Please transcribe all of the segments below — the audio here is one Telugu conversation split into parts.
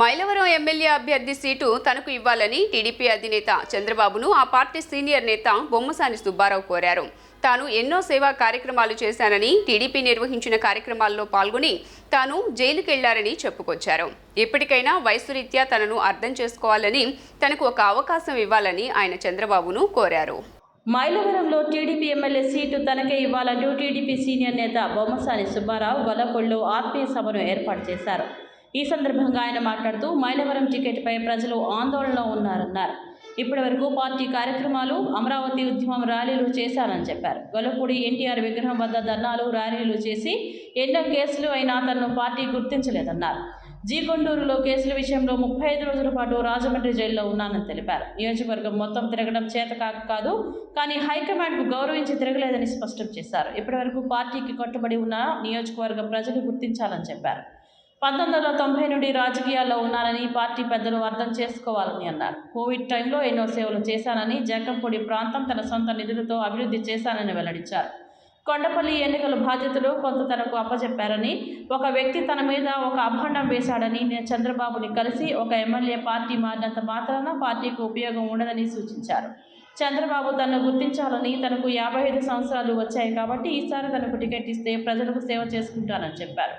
మైలవరం ఎమ్మెల్యే అభ్యర్థి సీటు తనకు ఇవ్వాలని టీడీపీ అధినేత చంద్రబాబును ఆ పార్టీ సీనియర్ నేత బొమ్మసాని సుబ్బారావు కోరారు. తాను ఎన్నో సేవా కార్యక్రమాలు చేశానని టీడీపీ నిర్వహించిన కార్యక్రమాల్లో పాల్గొని తాను జైలుకెళ్ళారని చెప్పుకొచ్చారు. ఇప్పటికైనా వయసు రీత్యా తనను అర్థం చేసుకోవాలని తనకు ఒక అవకాశం ఇవ్వాలని ఆయన చంద్రబాబును కోరారు. మైలవరంలో టీడీపీ ఎమ్మెల్యే సీటు తనకే ఇవ్వాలంటూ టీడీపీ సీనియర్ నేత బొమ్మసాని సుబ్బారావు గొల్లపొళ్ళు ఆత్మీయ సభను ఏర్పాటు చేశారు. ఈ సందర్భంగా ఆయన మాట్లాడుతూ మైలవరం టికెట్పై ప్రజలు ఆందోళనలో ఉన్నారన్నారు. ఇప్పటి వరకు పార్టీ కార్యక్రమాలు అమరావతి ఉద్యమం ర్యాలీలు చేశారని చెప్పారు. గొల్లపూడి ఎన్టీఆర్ విగ్రహం వద్ద ధర్నాలు ర్యాలీలు చేసి ఎన్నో కేసులు అయినా తనను పార్టీ గుర్తించలేదన్నారు. జీకొండూరులో కేసుల విషయంలో ముప్పై ఐదు రోజుల పాటు రాజమండ్రి జైల్లో ఉన్నానని తెలిపారు. నియోజకవర్గం మొత్తం తిరగడం చేత కాక కాదు కానీ హైకమాండ్కు గౌరవించి తిరగలేదని స్పష్టం చేశారు. ఇప్పటివరకు పార్టీకి కట్టుబడి ఉన్న నియోజకవర్గ ప్రజలు గుర్తించాలని చెప్పారు. పంతొమ్మిది వందల తొంభై నుండి రాజకీయాల్లో ఉన్నానని పార్టీ పెద్దలు అర్థం చేసుకోవాలని అన్నారు. కోవిడ్ టైంలో ఎన్నో సేవలు చేశానని జగంపూడి ప్రాంతం తన సొంత నిధులతో అభివృద్ధి చేశానని వెల్లడించారు. కొండపల్లి ఎన్నికల బాధ్యతలు కొంత తనకు అప్పచెప్పారని ఒక వ్యక్తి తన మీద ఒక అభండం వేశాడని నేను చంద్రబాబుని కలిసి ఒక ఎమ్మెల్యే పార్టీ మారినంత మాత్రాన పార్టీకి ఉపయోగం ఉండదని సూచించారు. చంద్రబాబు తనను గుర్తించాలని తనకు యాభై ఐదు సంవత్సరాలు వచ్చాయి కాబట్టి ఈసారి తనకు టికెట్ ఇస్తే ప్రజలకు సేవ చేసుకుంటానని చెప్పారు.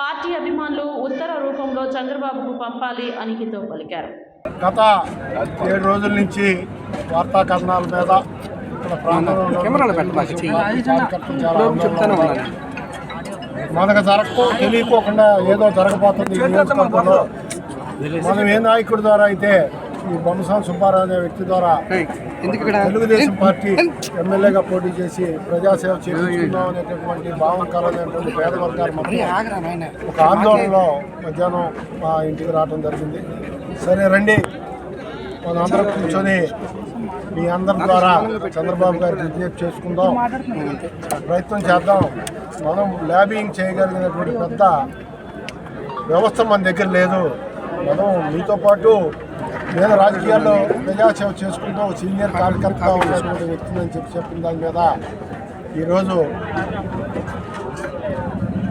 పార్టీ అభిమానులు ఉత్తర రూపంలో చంద్రబాబుకు పంపాలి అని హితో పలికారు. గత ఏడు రోజుల నుంచి వార్తా కథనాల మీద మనకు జరగకో తెలియకోకుండా ఏదో జరగబోతుంది మనం ఏ నాయకుడి ద్వారా అయితే ఈ బొమ్మసాని సుబ్బారావు అనే వ్యక్తి ద్వారా తెలుగుదేశం పార్టీ ఎమ్మెల్యేగా పోటీ చేసి ప్రజాసేవ చేసుకుందాం అనేటటువంటి భావం కలనేటువంటి పేద వర్గాల ఒక ఆందోళనలో మధ్యాహ్నం మా ఇంటికి రావడం జరిగింది. సరే రండి. మనందరం కూర్చొని మీ అందరి ద్వారా చంద్రబాబు గారికి విజ్ఞప్తి చేసుకుందాం. ప్రయత్నం చేద్దాం. మనం ల్యాబింగ్ చేయగలిగినటువంటి పెద్ద వ్యవస్థ మన దగ్గర లేదు. మనం మీతో పాటు నేను రాజకీయాల్లో ప్రజాసేవ చేసుకుంటూ ఒక సీనియర్ కార్యకర్తగా ఉన్నటువంటి వ్యక్తిని అని చెప్పి చెప్పిన దాని మీద ఈరోజు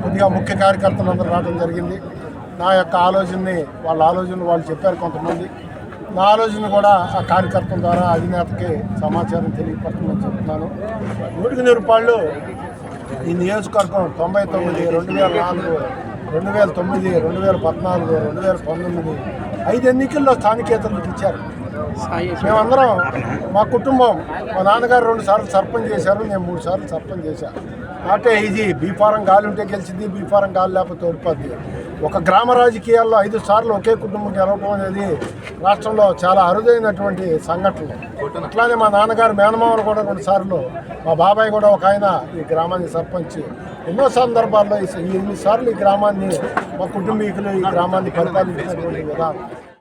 కొద్దిగా ముఖ్య కార్యకర్తలు అందరూ రావడం జరిగింది. నా యొక్క ఆలోచనని వాళ్ళ ఆలోచనలు వాళ్ళు చెప్పారు కొంతమంది. నా ఆలోచన కూడా ఆ కార్యకర్తల ద్వారా అధినేతకి సమాచారం తెలియపడుతుందని చెప్తున్నాను. నూటికి నూరు రూపాయలు ఈ నియోజకవర్గం తొంభై తొమ్మిది రెండు వేల నాలుగు రెండు వేల తొమ్మిది రెండు వేల పద్నాలుగు రెండు వేల పంతొమ్మిది ఐదు ఎన్నికల్లో స్థానికేతలకు ఇచ్చారు. మేమందరం మా కుటుంబం మా నాన్నగారు రెండు సార్లు సర్పంచ్ చేశారు నేను మూడు సార్లు సర్పంచ్ చేశాను అంటే ఇది బీఫారం గాలి ఉంటే గెలిచింది బీఫారం గాలి లేకపోతే ఓడిపోద్ది. ఒక గ్రామ రాజకీయాల్లో ఐదు సార్లు ఒకే కుటుంబం గెలవడం అనేది రాష్ట్రంలో చాలా అరుదైనటువంటి సంఘటన. అట్లానే మా నాన్నగారు మేనమామలు కూడా రెండు సార్లు మా బాబాయ్ కూడా ఒక ఆయన ఈ గ్రామానికి సర్పంచ్. ఎన్నో సందర్భాల్లో ఎన్నిసార్లు ఈ గ్రామాన్ని మా కుటుంబీకులు ఈ గ్రామాన్ని పరిపాలించినటువంటి విధానం.